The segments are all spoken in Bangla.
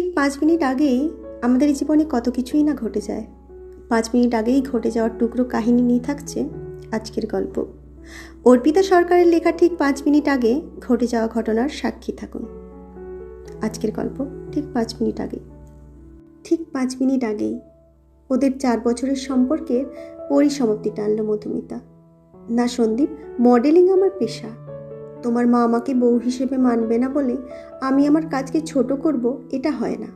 ঠিক পাঁচ মিনিট আগেই আমাদের জীবনে কত কিছুই না ঘটে যায়। পাঁচ মিনিট আগেই ঘটে যাওয়ার টুকরো কাহিনী নিয়ে থাকছে আজকের গল্প। অর্পিতা সরকারের লেখা ঠিক পাঁচ মিনিট আগে ঘটে যাওয়া ঘটনার সাক্ষী থাকুন। আজকের গল্প ঠিক পাঁচ মিনিট আগে ঠিক পাঁচ মিনিট আগেই ওদের চার বছরের সম্পর্কের পরিসমাপ্তি টানল মধুমিতা। না সন্দীপ মডেলিং আমার পেশা। তোমার মা আমাকে বউ হিসেবে মানবে না বলে আমি আমার কাজকে ছোট করব, এটা হয় না।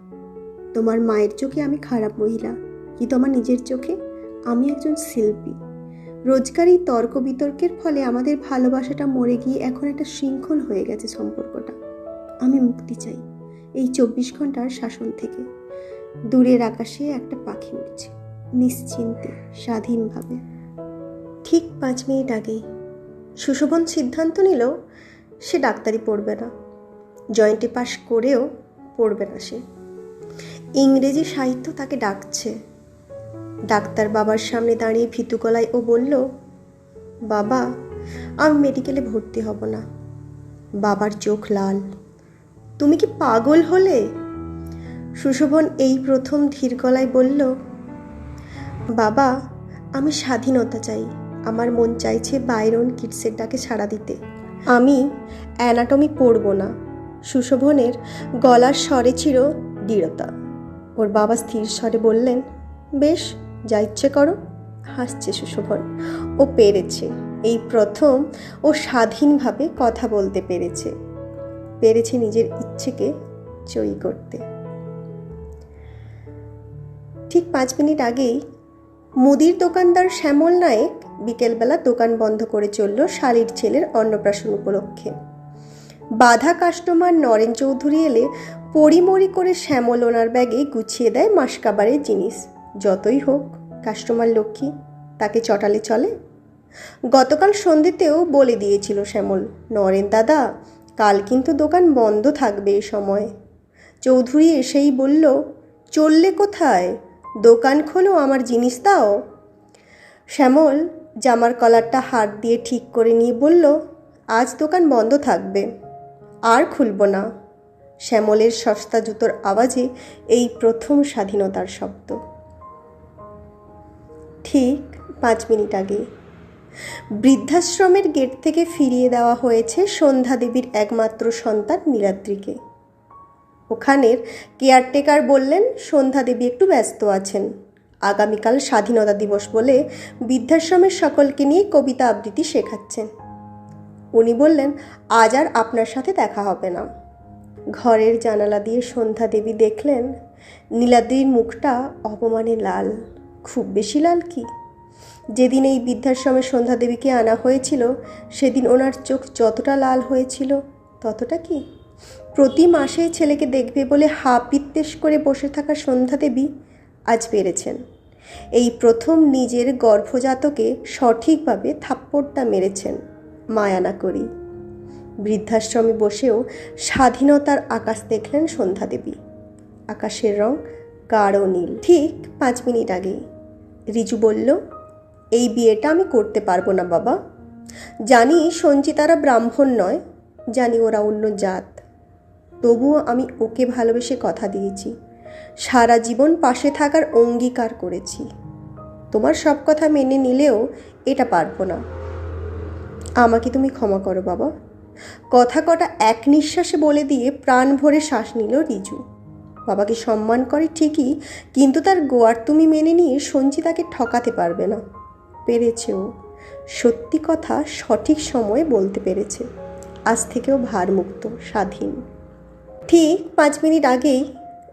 তোমার মায়ের চোখে আমি খারাপ মহিলা কিন্তু আমার নিজের চোখে? আমি একজন শিল্পী। রোজকার এই তর্ক বিতর্কের ফলে আমাদের ভালোবাসাটা মরে গিয়ে এখন একটা শৃঙ্খল হয়ে গেছে সম্পর্কটা। আমি মুক্তি চাই এই চব্বিশ ঘণ্টার শাসন থেকে। দূরের আকাশে একটা পাখি উঠছে নিশ্চিন্তে, স্বাধীনভাবে। ঠিক পাঁচ মিনিট আগেই সুশোভন সিদ্ধান্ত নিল সে ডাক্তারি পড়বে না। জয়েন্টে পাশ করেও পড়বে না সে। ইংরেজি সাহিত্য তাকে ডাকছে। ডাক্তার বাবার সামনে দাঁড়িয়ে ভীতু গলায় ও বলল, বাবা, আমি মেডিকেলে ভর্তি হব না। বাবার চোখ লাল। তুমি কি পাগল হলে? সুশোভন এই প্রথম ধীর গলায় বলল, বাবা, আমি স্বাধীনতা চাই। আমার মন চাইছে বাইরন কিডসের ডাকে সাড়া দিতে। আমি অ্যানাটমি পড়ব না। সুশোভনের গলার স্বরে ছিল দৃঢ়তা। ওর বাবা স্থির স্বরে বললেন, বেশ, যা ইচ্ছে করো। হাসছে সুশোভন। ও পেরেছে। এই প্রথম ও স্বাধীনভাবে কথা বলতে পেরেছে। পেরেছে নিজের ইচ্ছেকে জয়ী করতে। ঠিক পাঁচ মিনিট আগেই মুদির দোকানদার শ্যামল নায়েক বিকেলবেলা দোকান বন্ধ করে চলল শালির ছেলের অন্নপ্রাশন উপলক্ষে। বাধা কাস্টমার নরেন চৌধুরী এলে পরিমরি করে শ্যামল ওনার ব্যাগে গুছিয়ে দেয় মাসকাবারের জিনিস। যতই হোক, কাস্টমার লক্ষ্মী, তাকে চটালে চলে। গতকাল সন্ধ্যেতেও বলে দিয়েছিল শ্যামল, নরেন দাদা, কাল কিন্তু দোকান বন্ধ থাকবে এ সময়। চৌধুরী এসেই বলল, চললে কোথায়? দোকান খোলো, আমার জিনিস দাও। শ্যামল জামার কলারটা হাত দিয়ে ঠিক করে নিয়ে বলল, আজ দোকান বন্ধ থাকবে। আর খুলব না। শ্যামলের সস্তা জুতোর আওয়াজে এই প্রথম স্বাধীনতার শব্দ। ঠিক পাঁচ মিনিট আগে। বৃদ্ধাশ্রমের গেট থেকে ফিরিয়ে দেওয়া হয়েছে সন্ধ্যা দেবীর একমাত্র সন্তান নীলাদ্রিকে ওখানের কেয়ারটেকার বললেন, সন্ধ্যা দেবী একটু ব্যস্ত আছেন। আগামীকাল স্বাধীনতা দিবস বলে বৃদ্ধাশ্রমের সকলকে নিয়ে কবিতা আবৃত্তি শেখাচ্ছেন। উনি বললেন, আজ আর আপনার সাথে দেখা হবে না। ঘরের জানালা দিয়ে সন্ধ্যা দেবী দেখলেন, নীলাদ্রির মুখটা অপমানে লাল। খুব বেশি লাল কি? যেদিন এই বৃদ্ধাশ্রমে সন্ধ্যা দেবীকে আনা হয়েছিল, সেদিন ওনার চোখ যতটা লাল হয়েছিল ততটা কি? প্রতি মাসে ছেলেকে দেখবে বলে হা পিত্তেশ করে বসে থাকা সন্ধ্যা দেবী আজ পেরেছেন। এই প্রথম নিজের গর্ভজাতকে সঠিকভাবে থাপ্পড়টা মেরেছেন মায়ানা করি। বৃদ্ধাশ্রমে বসেও স্বাধীনতার আকাশ দেখলেন সন্ধ্যা দেবী আকাশের রং গাঢ় নীল। ঠিক পাঁচ মিনিট আগেই রিজু বলল, এই বিয়েটা আমি করতে পারব না বাবা। জানি সঞ্চিতারা ব্রাহ্মণ নয়, জানি ওরা অন্য জাত। তবুও আমি ওকে ভালোবেসে কথা দিয়েছি। সারা জীবন পাশে থাকার অঙ্গীকার করেছি। তোমার সব কথা মেনে নিলেও এটা পারব না। আমাকে তুমি ক্ষমা করো বাবা। কথা কটা এক নিঃশ্বাসে বলে দিয়ে প্রাণ ভরে শ্বাস নিল রিজু। বাবাকে সম্মান করে ঠিকই, কিন্তু তার গোয়ার তুমি মেনে নিয়ে সঞ্চিতাকে ঠকাতে পারবে না। পেরেছে ও। সত্যি কথা সঠিক সময়ে বলতে পেরেছে। আজ থেকেও ভারমুক্ত, স্বাধীন। ঠিক পাঁচ মিনিট আগেই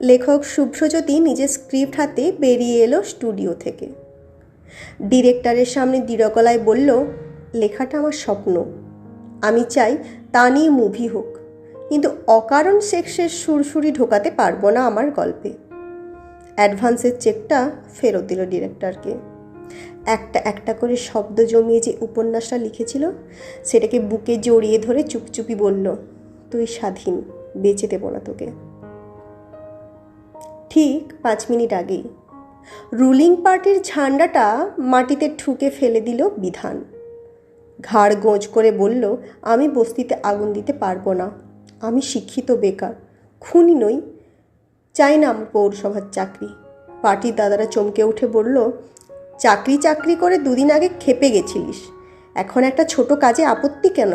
লেখক শুভ্রজ্যোতি নিজের স্ক্রিপ্ট হাতে বেরিয়ে এলো স্টুডিও থেকে। ডিরেক্টরের সামনে দৃঢ়গলায় বলল, লেখাটা আমার স্বপ্ন। আমি চাই তা নিয়ে মুভি হোক, কিন্তু অকারণ সেক্সের সুরসুরি ঢোকাতে পারব না আমার গল্পে। অ্যাডভান্সের চেকটা ফেরত দিল ডিরেক্টরকে। একটা একটা করে শব্দ জমিয়ে যে উপন্যাসটা লিখেছিল, সেটাকে বুকে জড়িয়ে ধরে চুপচুপি বলল, তুই স্বাধীন, বেঁচে দেবো না তোকে। ঠিক পাঁচ মিনিট আগেই। রুলিং পার্টির ঝান্ডাটা মাটিতে ঠুকে ফেলে দিল বিধান। ঘাড় গোঁজ করে বলল, আমি বস্তিতে আগুন দিতে পারব না। আমি শিক্ষিত বেকার, খুনি নই। চাই না আমার পৌরসভার চাকরি। পার্টির দাদারা চমকে উঠে বলল, চাকরি চাকরি করে দুদিন আগে খেপে গেছিলিস। এখন একটা ছোট কাজে আপত্তি কেন?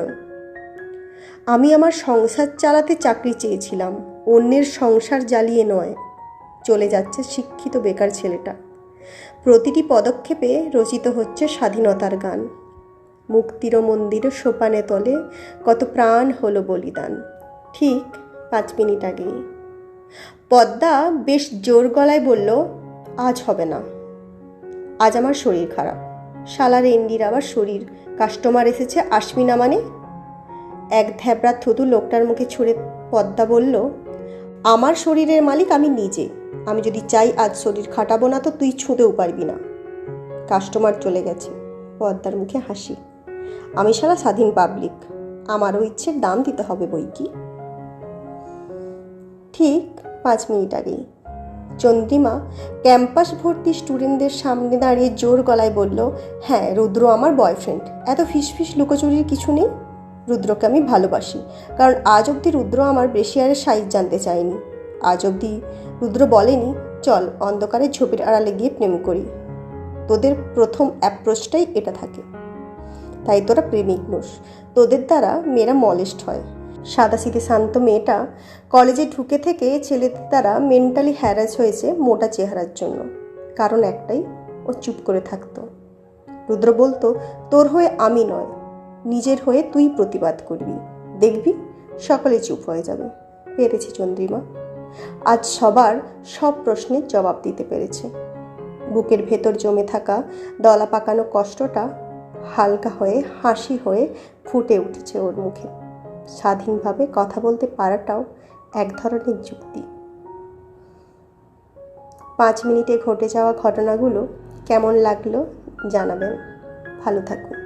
আমি আমার সংসার চালাতে চাকরি চেয়েছিলাম। অন্যের সংসার জ্বালিয়ে নয়। চলে যাচ্ছে শিক্ষিত বেকার ছেলেটা। প্রতিটি পদক্ষেপে রচিত হচ্ছে স্বাধীনতার গান। মুক্তির মন্দির সোপানে তলে কত প্রাণ হলো বলিদান। ঠিক পাঁচ মিনিট আগেই। পদ্মা বেশ জোর গলায় বলল, আজ হবে না। আজ আমার শরীর খারাপ। শালার এন্ডির আবার শরীর। কাস্টমার এসেছে আসবি না মানে? এক ধ্যাবড়া থুতু লোকটার মুখে ছুঁড়ে পদ্মা বলল, আমার শরীরের মালিক আমি নিজে। আমি যদি চাই আজ শরীর খাটাবো না তো তুই ছুঁতেও পারবি না। কাস্টমার চলে গেছে। পদ্মার মুখে হাসি। আমি সারা স্বাধীন পাবলিক। আমারও ইচ্ছের দাম দিতে হবে বই কি? ঠিক পাঁচ মিনিট আগেই। চন্দ্রিমা ক্যাম্পাস ভর্তি স্টুডেন্টদের সামনে দাঁড়িয়ে জোর গলায় বলল হ্যাঁ রুদ্র আমার বয়ফ্রেন্ড। এত ফিসফিস লুকোচুরির কিছু নেই? রুদ্রকে আমি ভালোবাসি, কারণ আজ অবধি রুদ্র আমার ব্রেশিয়ারের সাইজ জানতে চায়নি। আজ অবধি রুদ্র বলেনি, চল অন্ধকারে ঝোপের আড়ালে গিয়ে প্রেম করি। তোদের প্রথম অ্যাপ্রোচটাই এটা থাকে। তাই তোরা প্রেমিক নোস। তোদের দ্বারা মেয়েরা মলেস্ট হয়। সাদা সিধে শান্ত মেয়েটা কলেজে ঢুকে থেকে ছেলেদের দ্বারা মেন্টালি হ্যারাস হয়েছে মোটা চেহারার জন্য। কারণ একটাই, ও চুপ করে থাকতো। রুদ্র বলতো, তোর হয়ে আমি নয়। নিজের হয়ে তুই প্রতিবাদ করবি। দেখবি, সকলে চুপ হয়ে যাবে। পেরেছি চন্দ্রিমা। আজ সবার সব প্রশ্নের জবাব দিতে পেরেছে। বুকের ভেতর জমে থাকা দলা পাকানো কষ্টটা হালকা হয়ে, হাসি হয়ে ফুটে উঠেছে ওর মুখে। স্বাধীনভাবে কথা বলতে পারাটাও এক ধরনের যুক্তি। পাঁচ মিনিটে ঘটে যাওয়া ঘটনাগুলো কেমন লাগল জানাবেন। ভালো থাকুন।